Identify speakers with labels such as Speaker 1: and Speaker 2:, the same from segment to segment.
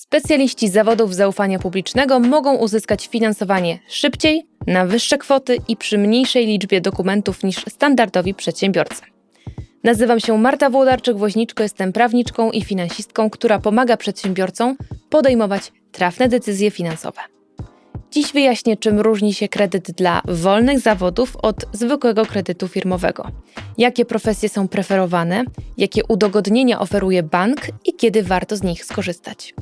Speaker 1: Specjaliści zawodów zaufania publicznego mogą uzyskać finansowanie szybciej, na wyższe kwoty i przy mniejszej liczbie dokumentów niż standardowi przedsiębiorcy. Nazywam się Marta Włodarczyk-Woźniczko, jestem prawniczką i finansistką, która pomaga przedsiębiorcom podejmować trafne decyzje finansowe. Dziś wyjaśnię, czym różni się kredyt dla wolnych zawodów od zwykłego kredytu firmowego. Jakie profesje są preferowane, jakie udogodnienia oferuje bank i kiedy warto z nich skorzystać.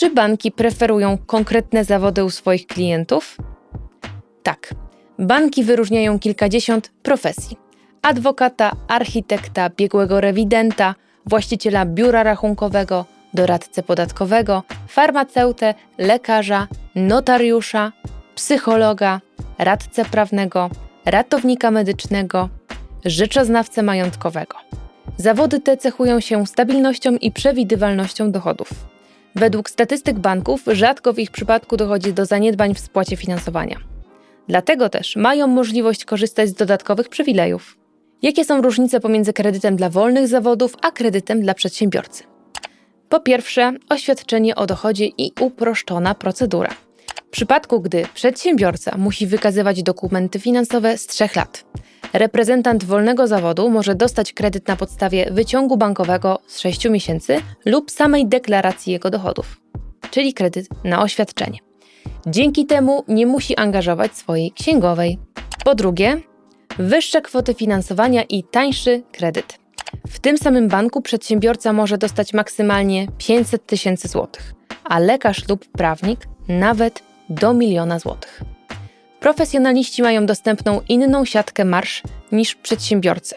Speaker 1: Czy banki preferują konkretne zawody u swoich klientów? Tak. Banki wyróżniają kilkadziesiąt profesji: adwokata, architekta, biegłego rewidenta, właściciela biura rachunkowego, doradcę podatkowego, farmaceutę, lekarza, notariusza, psychologa, radcę prawnego, ratownika medycznego, rzeczoznawcę majątkowego. Zawody te cechują się stabilnością i przewidywalnością dochodów. Według statystyk banków rzadko w ich przypadku dochodzi do zaniedbań w spłacie finansowania. Dlatego też mają możliwość korzystać z dodatkowych przywilejów. Jakie są różnice pomiędzy kredytem dla wolnych zawodów a kredytem dla przedsiębiorcy? Po pierwsze, oświadczenie o dochodzie i uproszczona procedura. W przypadku, gdy przedsiębiorca musi wykazywać dokumenty finansowe z trzech lat, reprezentant wolnego zawodu może dostać kredyt na podstawie wyciągu bankowego z 6 miesięcy lub samej deklaracji jego dochodów, czyli kredyt na oświadczenie. Dzięki temu nie musi angażować swojej księgowej. Po drugie, wyższe kwoty finansowania i tańszy kredyt. W tym samym banku przedsiębiorca może dostać maksymalnie 500 tysięcy złotych, a lekarz lub prawnik nawet do miliona złotych. Profesjonaliści mają dostępną inną siatkę marsz niż przedsiębiorcy.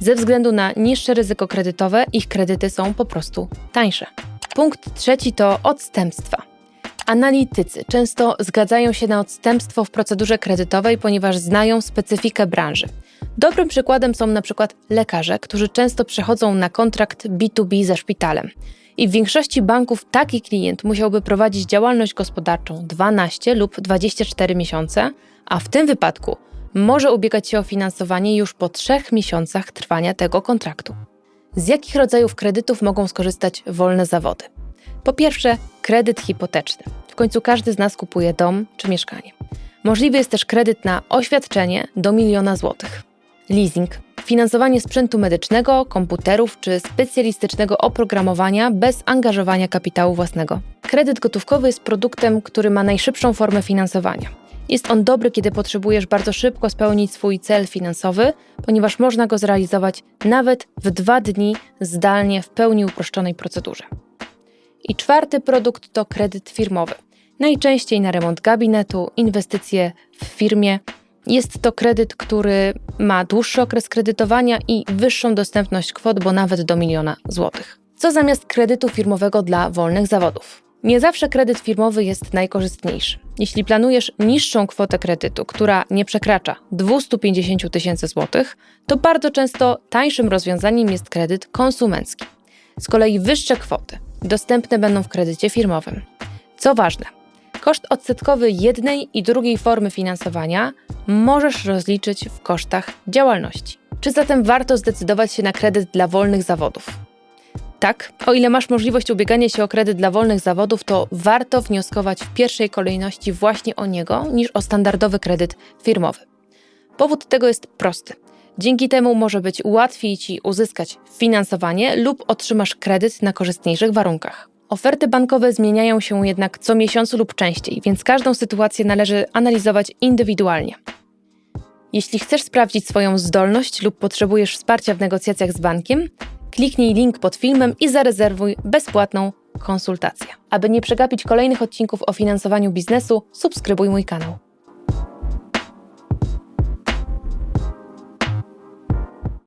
Speaker 1: Ze względu na niższe ryzyko kredytowe, ich kredyty są po prostu tańsze. Punkt trzeci to odstępstwa. Analitycy często zgadzają się na odstępstwo w procedurze kredytowej, ponieważ znają specyfikę branży. Dobrym przykładem są na przykład lekarze, którzy często przechodzą na kontrakt B2B ze szpitalem. I w większości banków taki klient musiałby prowadzić działalność gospodarczą 12 lub 24 miesiące, a w tym wypadku może ubiegać się o finansowanie już po 3 miesiącach trwania tego kontraktu. Z jakich rodzajów kredytów mogą skorzystać wolne zawody? Po pierwsze, kredyt hipoteczny. W końcu każdy z nas kupuje dom czy mieszkanie. Możliwy jest też kredyt na oświadczenie do miliona złotych. Leasing. Finansowanie sprzętu medycznego, komputerów czy specjalistycznego oprogramowania bez angażowania kapitału własnego. Kredyt gotówkowy jest produktem, który ma najszybszą formę finansowania. Jest on dobry, kiedy potrzebujesz bardzo szybko spełnić swój cel finansowy, ponieważ można go zrealizować nawet w dwa dni zdalnie w pełni uproszczonej procedurze. I czwarty produkt to kredyt firmowy. Najczęściej na remont gabinetu, inwestycje w firmie. Jest to kredyt, który ma dłuższy okres kredytowania i wyższą dostępność kwot, bo nawet do miliona złotych. Co zamiast kredytu firmowego dla wolnych zawodów? Nie zawsze kredyt firmowy jest najkorzystniejszy. Jeśli planujesz niższą kwotę kredytu, która nie przekracza 250 tysięcy złotych, to bardzo często tańszym rozwiązaniem jest kredyt konsumencki. Z kolei wyższe kwoty dostępne będą w kredycie firmowym. Co ważne, koszt odsetkowy jednej i drugiej formy finansowania możesz rozliczyć w kosztach działalności. Czy zatem warto zdecydować się na kredyt dla wolnych zawodów? Tak, o ile masz możliwość ubiegania się o kredyt dla wolnych zawodów, to warto wnioskować w pierwszej kolejności właśnie o niego niż o standardowy kredyt firmowy. Powód tego jest prosty. Dzięki temu może być łatwiej Ci uzyskać finansowanie lub otrzymasz kredyt na korzystniejszych warunkach. Oferty bankowe zmieniają się jednak co miesiącu lub częściej, więc każdą sytuację należy analizować indywidualnie. Jeśli chcesz sprawdzić swoją zdolność lub potrzebujesz wsparcia w negocjacjach z bankiem, kliknij link pod filmem i zarezerwuj bezpłatną konsultację. Aby nie przegapić kolejnych odcinków o finansowaniu biznesu, subskrybuj mój kanał.